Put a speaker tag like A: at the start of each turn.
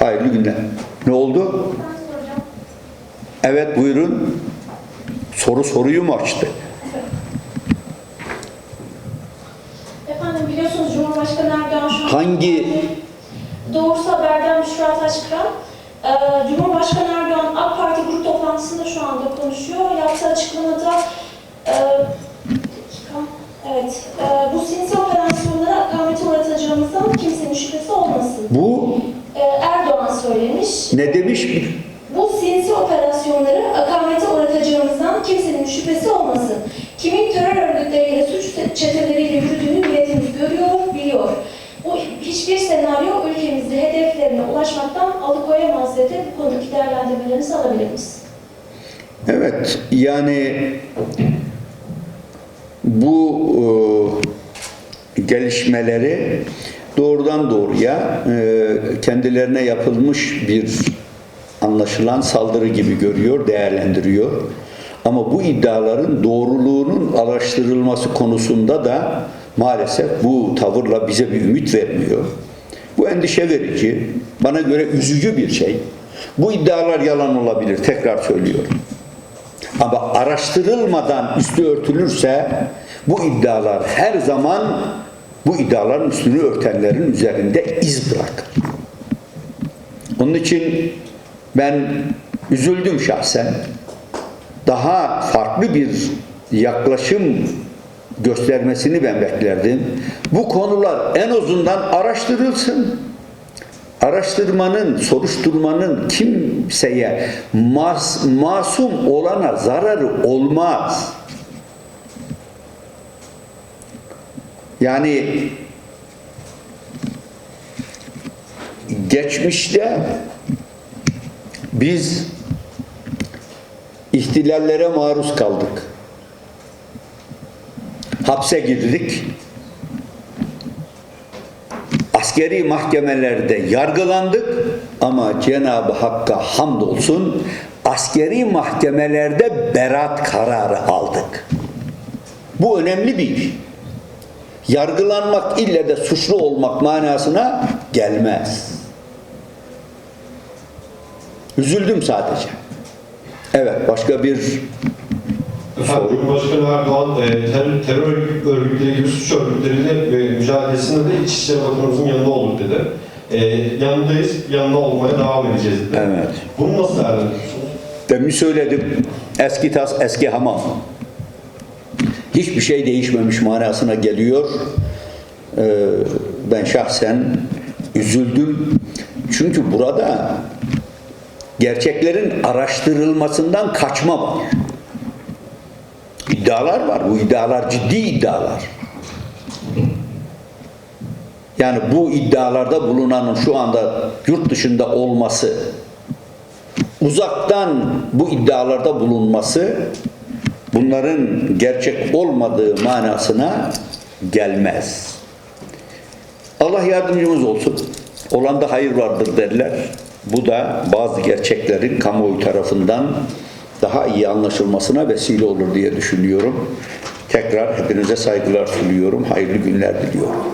A: Hayırlı günler. Ne oldu? Evet buyurun. Soru soruyu mu açtı?
B: Efendim biliyorsunuz Cumhurbaşkanı Erdoğan şu an...
A: Hangi-
B: Doğrusu Haber'den Büşra Taşkıran. Ee, Cumhurbaşkanı Erdoğan AK Parti grup toplantısında şu anda konuşuyor. Yaptığı açıklamada... E, evet, e, bu sinsi operasyonlara akamete uğratacağımızdan kimsenin şüphesi olmasın.
A: Bu ne demiş?
B: Bu sinsi operasyonları akamete uğratacağımızdan kimsenin şüphesi olmasın. Kimin terör örgütleriyle, suç çeteleriyle yürüdüğünü milletimiz görüyor, biliyor. Bu hiçbir senaryo ülkemizi hedeflerine ulaşmaktan alıkoyamaz dedi. Bu konudaki değerlendirmelerinizi alabilir miyiz?
A: Evet yani bu e, gelişmeleri doğrudan doğruya e, kendilerine yapılmış bir anlaşılan saldırı gibi görüyor, değerlendiriyor. Ama bu iddiaların doğruluğunun araştırılması konusunda da maalesef bu tavırla bize bir ümit vermiyor. Bu endişe verici, bana göre üzücü bir şey. Bu iddialar yalan olabilir, tekrar söylüyorum. Ama araştırılmadan üstü örtülürse bu iddialar her zaman bu iddiaların üstünü örtenlerin üzerinde iz bırakır. Onun için ben üzüldüm şahsen. Daha farklı bir yaklaşım göstermesini ben beklerdim. Bu konular en azından araştırılsın. Araştırmanın, soruşturmanın kimseye mas, masum olana zararı olmaz. Yani geçmişte biz ihtilallere maruz kaldık. Hapse girdik. Askeri mahkemelerde yargılandık ama Cenab-ı Hakk'a hamdolsun askeri mahkemelerde beraat kararı aldık. Bu önemli bir iş. Yargılanmak ille de suçlu olmak manasına gelmez. Üzüldüm sadece. Evet, başka bir
C: Efendim, Cumhurbaşkanı Erdoğan e, terör, terör örgütleri gibi suç örgütleriyle e, mücadelesinde de İçişleri Bakanımızın yanında olduk dedi. E, yanındayız, yanında olmaya devam edeceğiz dedi.
A: Evet.
C: Bunu nasıl değerlendiriyorsunuz?
A: Demin söyledim. Eski tas, eski hamam. Hiçbir şey değişmemiş manasına geliyor. Ee, ben şahsen üzüldüm. Çünkü burada gerçeklerin araştırılmasından kaçma var. İddialar var. Bu iddialar ciddi iddialar. Yani bu iddialarda bulunanın şu anda yurt dışında olması, uzaktan bu iddialarda bulunması bunların gerçek olmadığı manasına gelmez. Allah yardımcımız olsun. Olanda hayır vardır derler. Bu da bazı gerçeklerin kamuoyu tarafından daha iyi anlaşılmasına vesile olur diye düşünüyorum. Tekrar hepinize saygılar sunuyorum. Hayırlı günler diliyorum.